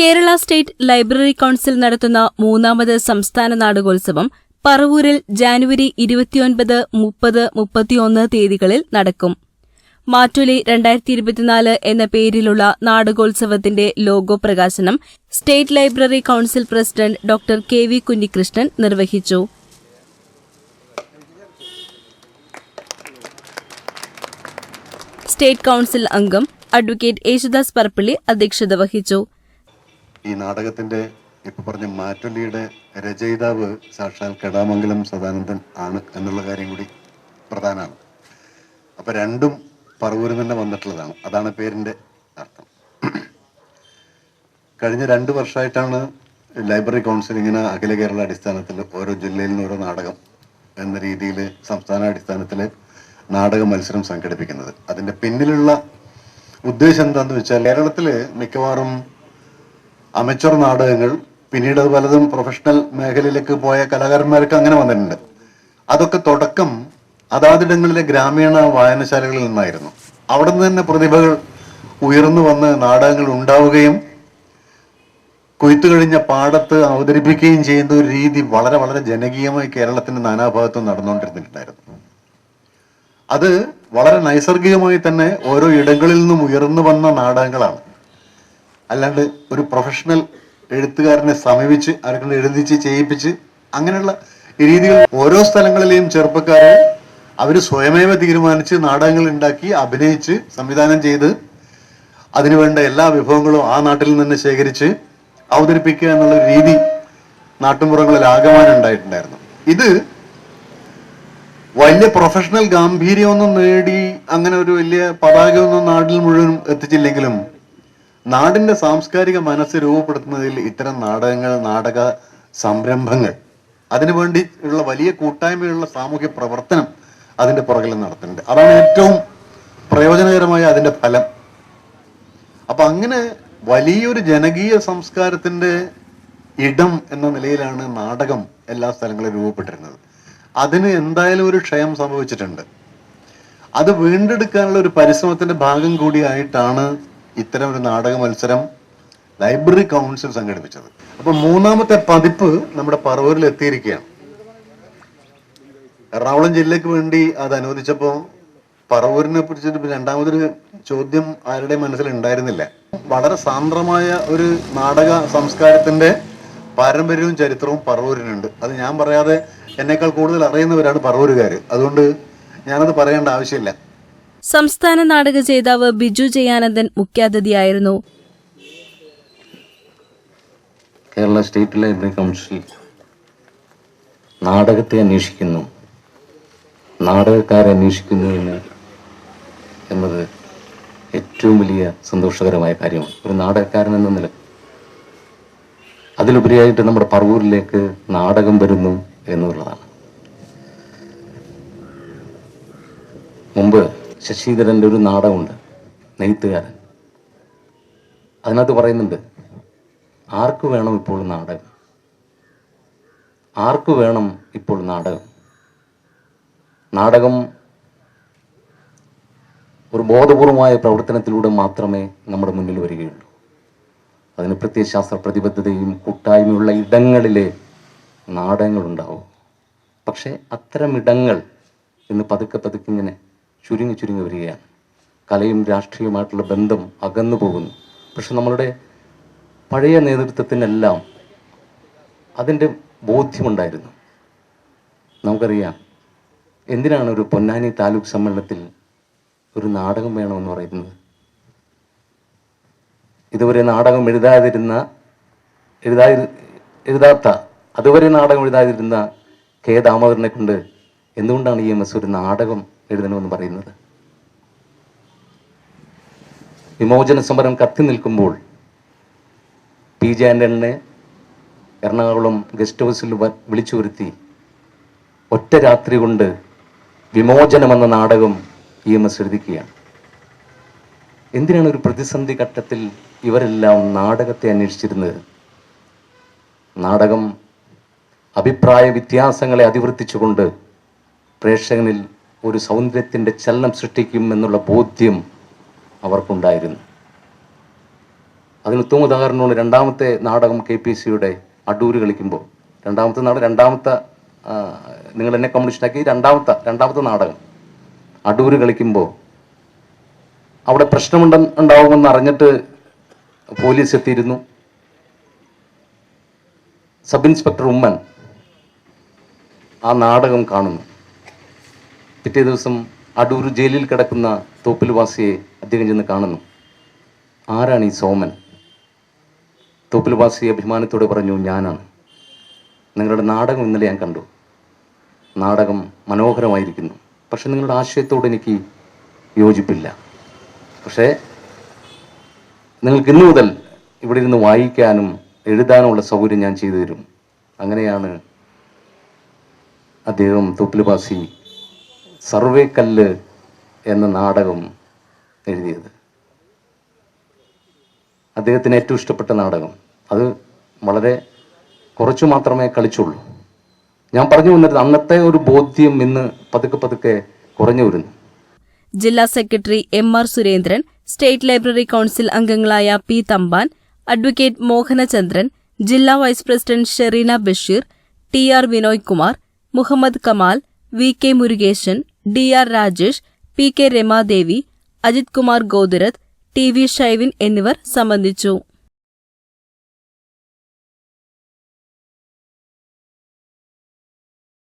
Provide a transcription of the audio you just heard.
Kerala state library council നടത്തുന്ന മൂന്നാമത് സംസ്ഥാന നാടകോത്സവം പറവൂരിൽ ജാനുവരി ഇരുപത്തിയൊൻപത് മുപ്പത് മുപ്പത്തിയൊന്ന് തീയതികളിൽ നടക്കും. മാറ്റൊലി രണ്ടായിരത്തി ഇരുപത്തിനാല് എന്ന പേരിലുള്ള നാടകോത്സവത്തിന്റെ ലോഗോ പ്രകാശനം state library council president doctor K V Kunhikrishnan നിർവഹിച്ചു. സ്റ്റേറ്റ് കൌൺസിൽ അംഗം അഡ്വക്കേറ്റ് യേശുദാസ് പറപ്പള്ളി അധ്യക്ഷത വഹിച്ചു. ഈ നാടകത്തിന്റെ ഇപ്പൊ പറഞ്ഞ മാറ്റൊലിയുടെ രചയിതാവ് സാക്ഷാൽ കടാമംഗലം സദാനന്ദൻ ആണ് എന്നുള്ള കാര്യം കൂടി പ്രധാനമാണ് അപ്പൊ രണ്ടും പറവൂരിൽ തന്നെ വന്നിട്ടുള്ളതാണ്. അതാണ് പേരിന്റെ അർത്ഥം. കഴിഞ്ഞ രണ്ട് വർഷമായിട്ടാണ് ലൈബ്രറി കൗൺസിൽ അഖില കേരള അടിസ്ഥാനത്തിൽ ഓരോ ജില്ലയിൽ നിന്ന് ഓരോ നാടകം എന്ന രീതിയിൽ സംസ്ഥാന അടിസ്ഥാനത്തിൽ നാടക മത്സരം സംഘടിപ്പിക്കുന്നത്. അതിന്റെ പിന്നിലുള്ള ഉദ്ദേശം എന്താണെന്ന് വെച്ചാൽ കേരളത്തിൽ മിക്കവാറും അമച്വർ നാടകങ്ങൾ പിന്നീട് അത് പലതും പ്രൊഫഷണൽ മേഖലയിലേക്ക് പോയ കലാകാരന്മാർക്ക് അങ്ങനെ വന്നിട്ടുണ്ട്. അതൊക്കെ തുടക്കം അതാതിടങ്ങളിലെ ഗ്രാമീണ വായനശാലകളിൽ നിന്നായിരുന്നു. അവിടെ നിന്ന് തന്നെ പ്രതിഭകൾ ഉയർന്നു വന്ന് നാടകങ്ങൾ ഉണ്ടാവുകയും കൊയ്ത്തു കഴിഞ്ഞ പാടത്ത് അവതരിപ്പിക്കുകയും ചെയ്യുന്ന ഒരു രീതി വളരെ വളരെ ജനകീയമായി കേരളത്തിന്റെ നാനാഭാഗത്തും നടന്നുകൊണ്ടിരുന്നിട്ടുണ്ടായിരുന്നു. അത് വളരെ നൈസർഗികമായി തന്നെ ഓരോ ഇടങ്ങളിൽ നിന്നും ഉയർന്നു വന്ന നാടകങ്ങളാണ്. അല്ലാണ്ട് ഒരു പ്രൊഫഷണൽ എഴുത്തുകാരനെ സമീപിച്ച് അവർക്ക് എഴുതിച്ച് ചെയ്യിപ്പിച്ച് അങ്ങനെയുള്ള രീതികൾ ഓരോ സ്ഥലങ്ങളിലെയും ചെറുപ്പക്കാരെ അവർ സ്വയമേവ തീരുമാനിച്ച് നാടകങ്ങൾ ഉണ്ടാക്കി അഭിനയിച്ച് സംവിധാനം ചെയ്ത് അതിനുവേണ്ട എല്ലാ വിഭവങ്ങളും ആ നാട്ടിൽ നിന്ന് ശേഖരിച്ച് അവതരിപ്പിക്കുക എന്നുള്ള രീതി നാട്ടുമ്പുറങ്ങളിൽ ആകമാനം ഉണ്ടായിട്ടുണ്ടായിരുന്നു. ഇത് വലിയ പ്രൊഫഷണൽ ഗാംഭീര്യമൊന്നും നേടി അങ്ങനെ ഒരു വലിയ പതാകയൊന്നും നാട്ടിൽ മുഴുവൻ എത്തിച്ചില്ലെങ്കിലും നാടിന്റെ സാംസ്കാരിക മനസ്സ് രൂപപ്പെടുത്തുന്നതിൽ ഇത്തരം നാടകങ്ങൾ നാടക സംരംഭങ്ങൾ അതിനുവേണ്ടി ഉള്ള വലിയ കൂട്ടായ്മയുള്ള സാമൂഹ്യ പ്രവർത്തനം അതിന്റെ പുറകിൽ നടത്തുന്നുണ്ട്. അതാണ് ഏറ്റവും പ്രയോജനകരമായ അതിന്റെ ഫലം. അപ്പൊ അങ്ങനെ വലിയൊരു ജനകീയ സംസ്കാരത്തിന്റെ ഇടം എന്ന നിലയിലാണ് നാടകം എല്ലാ സ്ഥലങ്ങളിലും രൂപപ്പെട്ടിരുന്നത്. അതിന് എന്തായാലും ഒരു ക്ഷയം സംഭവിച്ചിട്ടുണ്ട്. അത് വീണ്ടെടുക്കാനുള്ള ഒരു പരിശ്രമത്തിന്റെ ഭാഗം കൂടിയായിട്ടാണ് ഇത്തരം ഒരു നാടക മത്സരം ലൈബ്രറി കൗൺസിൽ സംഘടിപ്പിച്ചത്. അപ്പൊ മൂന്നാമത്തെ പതിപ്പ് നമ്മുടെ പറവൂരിൽ എത്തിയിരിക്കുകയാണ്. എറണാകുളം ജില്ലയ്ക്ക് വേണ്ടി അത് അനുവദിച്ചപ്പോൾ പറവൂരിനെ കുറിച്ചിട്ട് രണ്ടാമതൊരു ചോദ്യം ആരുടെ മനസ്സിൽ ഉണ്ടായിരുന്നില്ല. വളരെ സാന്ദ്രമായ ഒരു നാടക സംസ്കാരത്തിന്റെ പാരമ്പര്യവും ചരിത്രവും പറവൂരിനുണ്ട്. അത് ഞാൻ പറയാതെ എന്നേക്കാൾ കൂടുതൽ അറിയുന്നവരാണ് പറവൂരുകാർ അതുകൊണ്ട് ഞാനത് പറയേണ്ട ആവശ്യമില്ല. സംസ്ഥാന നാടക ജേതാവ് ബിജു ജയാനന്ദൻ മുഖ്യാതിഥിയായിരുന്നു. കേരള സ്റ്റേറ്റ് ലൈബ്രറി കൗൺസിൽ നാടകത്തെ അന്വേഷിക്കുന്നു. നാടകക്കാരെ അന്വേഷിക്കുന്നു എന്ന് എന്നത് ഏറ്റവും വലിയ സന്തോഷകരമായ കാര്യമാണ്. ഒരു നാടകക്കാരൻ എന്ന നില അതിലുപരിയായിട്ട് നമ്മുടെ പറവൂരിലേക്ക് നാടകം വരുന്നു എന്നുള്ളതാണ്. മുമ്പ് ശശിധരന്റെ ഒരു നാടകമുണ്ട് നെയ്ത്തുകാരൻ. അതിനകത്ത് പറയുന്നുണ്ട് ആർക്ക് വേണം ഇപ്പോൾ നാടകം? ആർക്ക് വേണം ഇപ്പോൾ നാടകം? നാടകം ഒരു ബോധപൂർവമായ പ്രവർത്തനത്തിലൂടെ മാത്രമേ നമ്മുടെ മുന്നിൽ വരികയുള്ളൂ. അതിന് പ്രത്യയശാസ്ത്ര പ്രതിബദ്ധതയും കൂട്ടായ്മയുള്ള ഇടങ്ങളിലെ നാടകങ്ങളുണ്ടാവും. പക്ഷേ അത്തരം ഇടങ്ങൾ ഇന്ന് പതുക്കെ പതുക്കെ ഇങ്ങനെ ചുരുങ്ങി ചുരുങ്ങി വരികയാണ്. കലയും രാഷ്ട്രീയവുമായിട്ടുള്ള ബന്ധം അകന്നു പോകുന്നു. പക്ഷെ നമ്മളുടെ പഴയ നേതൃത്വത്തിനെല്ലാം അതിന്റെ ബോധ്യമുണ്ടായിരുന്നു. നമുക്കറിയാം എന്തിനാണ് ഒരു പൊന്നാനി താലൂക്ക് സമ്മേളനത്തിൽ ഒരു നാടകം വേണമെന്ന് പറയുന്നത്? ഇതുവരെ നാടകം എഴുതാതിരുന്ന എഴുതാതി എഴുതാത്ത അതുവരെ നാടകം എഴുതാതിരുന്ന കെ ദാമോദരനെ കൊണ്ട് എന്തുകൊണ്ടാണ് ഇ എം എസ് ഒരു നാടകം എഴുതണമെന്ന് പറയുന്നത്. വിമോചന സമരം കത്തി നിൽക്കുമ്പോൾ പി ജെ ആന്റണിനെ എറണാകുളം ഗസ്റ്റ് ഹൗസിൽ വിളിച്ചു വരുത്തി ഒറ്റ രാത്രി കൊണ്ട് വിമോചനമെന്ന നാടകം ഇ എം എസ് എഴുതിക്കുകയാണ്. എന്തിനാണ് ഒരു പ്രതിസന്ധി ഘട്ടത്തിൽ ഇവരെല്ലാം നാടകത്തെ അന്വേഷിച്ചിരുന്നത്? നാടകം അഭിപ്രായ വ്യത്യാസങ്ങളെ അതിവർത്തിച്ചുകൊണ്ട് പ്രേക്ഷകനിൽ ഒരു സൗന്ദര്യത്തിന്റെ ചലനം സൃഷ്ടിക്കും എന്നുള്ള ബോധ്യം അവർക്കുണ്ടായിരുന്നു. അതിന് ഉത്തമ ഉദാഹരണമാണ് രണ്ടാമത്തെ നാടകം കെ പി സിയുടെ അടൂര് കളിക്കുമ്പോൾ. രണ്ടാമത്തെ നാടകം രണ്ടാമത്തെ നിങ്ങൾ എന്നെ കമ്മ്യൂണിസ്റ്റാക്കി രണ്ടാമത്തെ രണ്ടാമത്തെ നാടകം അടൂര് കളിക്കുമ്പോൾ. അവിടെ പ്രശ്നമുണ്ട ഉണ്ടാവുമെന്ന് അറിഞ്ഞിട്ട് പോലീസ് എത്തിയിരുന്നു. സബ് ഇൻസ്പെക്ടർ ഉമ്മൻ ആ നാടകം കാണുന്നു. പിറ്റേ ദിവസം അടൂർ ജയിലിൽ കിടക്കുന്ന തോപ്പിൽവാസിയെ അദ്ദേഹം ചെന്ന് കാണുന്നു. ആരാണ് ഈ സോമൻ? തോപ്പിൽവാസി അഭിമാനത്തോടെ പറഞ്ഞു ഞാനാണ്. നിങ്ങളുടെ നാടകം ഇന്നലെ ഞാൻ കണ്ടു. നാടകം മനോഹരമായിരിക്കുന്നു. പക്ഷെ നിങ്ങളുടെ ആശയത്തോട് എനിക്ക് യോജിപ്പില്ല. പക്ഷേ നിങ്ങൾക്ക് ഇന്നു മുതൽ ഇവിടെ ഇരുന്ന് വായിക്കാനും എഴുതാനുമുള്ള സൗകര്യം ഞാൻ ചെയ്തു തരും. അങ്ങനെയാണ് അദ്ദേഹം തോപ്പിൽവാസി സർവേ കല്ല് എന്ന നാടകം എഴുതിയത്. അദ്ദേഹത്തിന് ഏറ്റവും ഇഷ്ടപ്പെട്ട നാടകം. അത് വളരെ കുറച്ചു മാത്രമേ കളിച്ചുള്ളൂ. ഞാൻ പറഞ്ഞു വന്നത് അന്നത്തെ ഒരു ബോധ്യം ഇന്ന് പതുക്കെ പതുക്കെ കുറഞ്ഞു വരുന്നു. ജില്ലാ secretary M R Surendran state library council അംഗങ്ങളായ പി തമ്പാൻ അഡ്വക്കേറ്റ് മോഹനചന്ദ്രൻ ജില്ലാ vice president Shereena Basheer T R Vinoy Kumar Muhammad Kamal V K Murukesan D R Rajesh P K Ramadevi Ajith Kumar ഗോദുരത് T V Shaivin എന്നിവർ സംബന്ധിച്ചു.